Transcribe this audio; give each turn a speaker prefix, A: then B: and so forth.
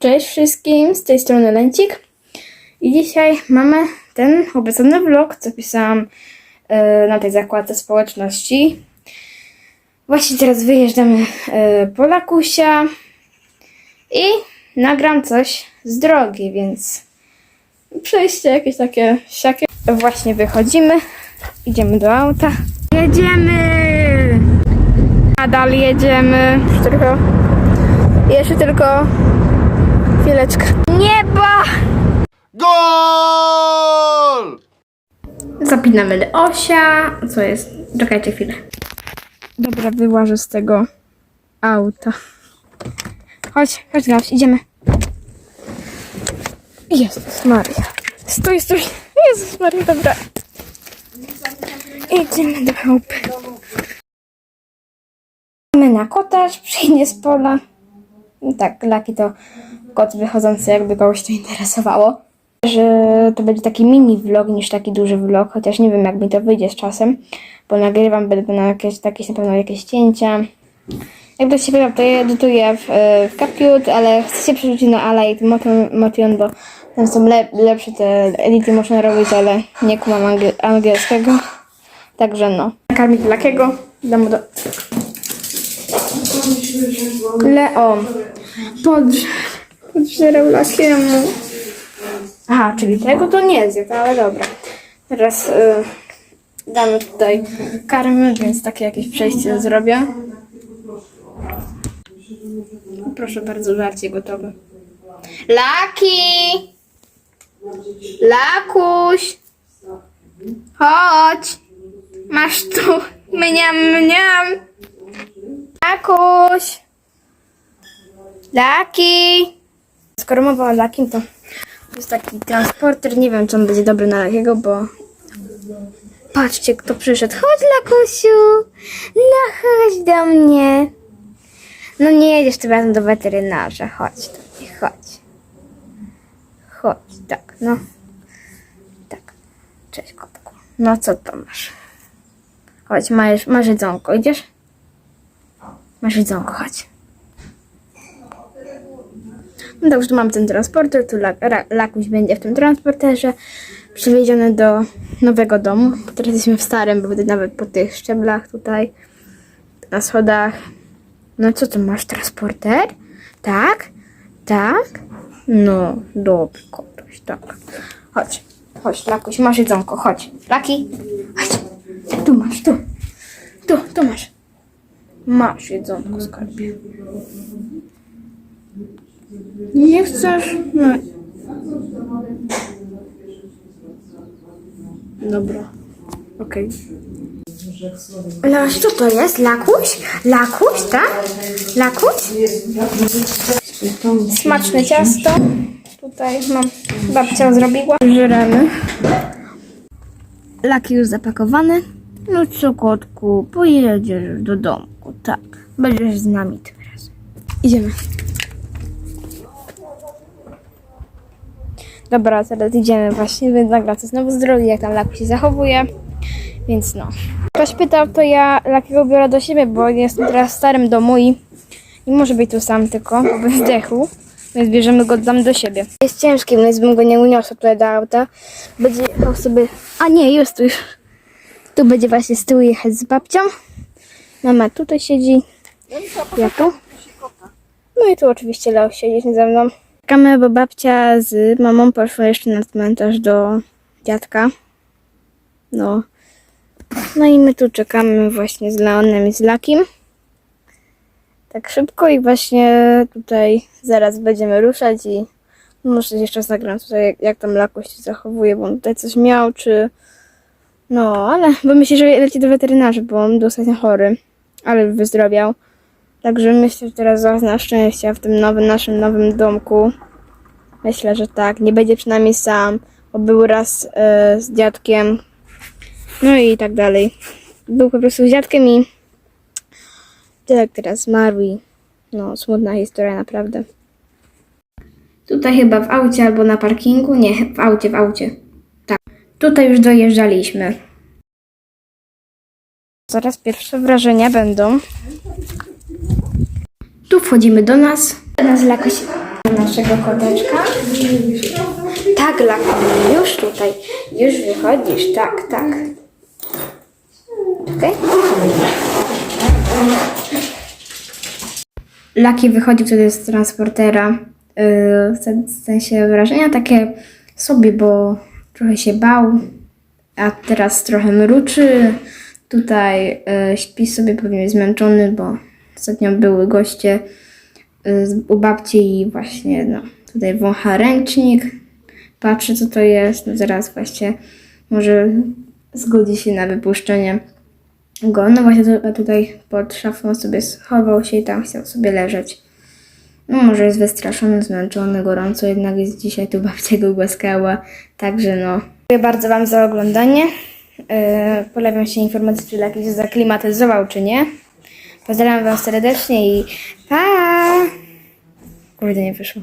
A: Cześć wszystkim, z tej strony Lęcik. I dzisiaj mamy ten obiecany vlog, co pisałam e, na tej zakładce społeczności. Właśnie teraz wyjeżdżamy e, po Lakusia i nagram coś z drogi, więc przejście jakieś takie siakie. Właśnie wychodzimy, idziemy do auta. Jedziemy! Nadal jedziemy. Już tylko, jeszcze tylko chwileczkę. Nieba!
B: Gol!
A: Zapinamy do osia. Co jest? Czekajcie chwilę. Dobra, wyłażę z tego auta. Chodź, chodź Gauś, idziemy. Jezus Maria. Stój, stój. Jezus Maria, dobra. Idziemy do chałupy. Idziemy na kotarz, przyjdzie z pola. I Tak, Laki to kot wychodzący, jakby kogoś to interesowało. Że to będzie taki mini vlog niż taki duży vlog, chociaż nie wiem jak mi to wyjdzie z czasem, bo nagrywam, będę na jakieś, jakieś na pewno jakieś cięcia. Jak się powiem, to ja edytuję w, e, w ale chcę się przerzucić na i Motion, bo tam są le, lepsze te edity można robić, ale nie kumam angiel, angielskiego. Także no. Nakarmić Lakiego, dam do... Leon. Podrze... Podżerał Lakiemu. Aha, czyli tego to nie zjadł, ale dobra. Teraz y, damy tutaj karmy, więc takie jakieś przejście zrobię. Proszę bardzo, żarcie gotowe. Laki! Lakuś! Chodź! Masz tu mniam, mniam! Lakuś! Laki! Skoro mowa o Lakim, to to jest taki transporter. Nie wiem, czy on będzie dobry na Lakiego, bo... Patrzcie, kto przyszedł. Chodź, Lakusiu! No, chodź do mnie. No nie jedziesz tym razem do weterynarza. Chodź do chodź. Chodź, tak, no. Tak. Cześć, kotku. No, co tam masz? Chodź, masz, masz jedzonko. Idziesz? Masz jedzonko, chodź. No dobrze, tu mam ten transporter, tu Lakuś będzie w tym transporterze przywieziony do nowego domu. Teraz jesteśmy w starym, bo nawet po tych szczeblach tutaj, na schodach. No co tu masz, transporter? Tak? Tak? No, dobry kotuś, tak. Chodź, chodź, Lakuś, masz jedzonko, chodź. Laki, chodź. Tu masz, tu. Tu, tu masz. Masz jedzonko, skarbie. Nie chcesz? No. Dobra. Okej. Laś, co to jest? Lakuś? Lakuś, tak? Lakuś? Smaczne ciasto. Tutaj mam, babcia zrobiła. Żremy. Laki już zapakowany. No co, kotku, pojedziesz do domku, tak. Będziesz z nami tym razem. Idziemy. Dobra, teraz idziemy właśnie, więc nagram to znowu z drogi, jak tam Laku się zachowuje. Więc no. Ktoś pytał, to ja Lakiego biorę do siebie, bo jestem teraz w starym domu i nie może być tu sam tylko, bo by zdechł. Więc bierzemy go tam do siebie. Jest ciężki, więc bym go nie uniosła tutaj do auta. Będzie jechał sobie... A nie, jest tu już. Tu będzie właśnie z tyłu jechać z babcią. Mama tutaj siedzi. Ja tu. No i tu oczywiście Leo siedzi ze mną. Czekamy, bo babcia z mamą poszła jeszcze na cmentarz do dziadka. No. No i my tu czekamy właśnie z Leonem i z Lakim. Tak szybko i właśnie tutaj zaraz będziemy ruszać i muszę jeszcze zagram tutaj jak, tam Lakuś się zachowuje, bo on tutaj coś miał, czy... No, ale bo myślę, że leci do weterynarza, bo on dosyć chory, ale wyzdrowiał. Także myślę, że teraz zazna szczęścia w tym nowym, naszym nowym domku. Myślę, że tak. Nie będzie przynajmniej sam, bo był raz e, z dziadkiem. No i tak dalej. Był po prostu z dziadkiem i dziadek teraz zmarł i no, smutna historia naprawdę. Tutaj chyba w aucie albo na parkingu. Nie, w aucie, w aucie. Tak. Tutaj już dojeżdżaliśmy. Zaraz pierwsze wrażenia będą. Tu wchodzimy do nas. Do nas jakoś naszego koteczka. Tak, Laki, już tutaj. Już wychodzisz, tak, tak. Okej? Laki wychodził wtedy z transportera. Yy, w sensie wrażenia takie sobie, bo trochę się bał, a teraz trochę mruczy. Tutaj yy, śpi sobie, pewnie zmęczony, bo ostatnio były goście z- u babci i właśnie no, tutaj wącha ręcznik. Patrzy co to jest, no zaraz właśnie może zgodzi się na wypuszczenie go. No właśnie tu- tutaj pod szafą sobie schował się i tam chciał sobie leżeć. No może jest wystraszony, zmęczony, gorąco, jednak jest dzisiaj tu babcia go głaskała. Także no. Dziękuję bardzo Wam za oglądanie. Yy, pojawią się informacje, czy jakiś się zaklimatyzował, czy nie. Pozdrawiam Was serdecznie i pa! Kurde, nie wyszło.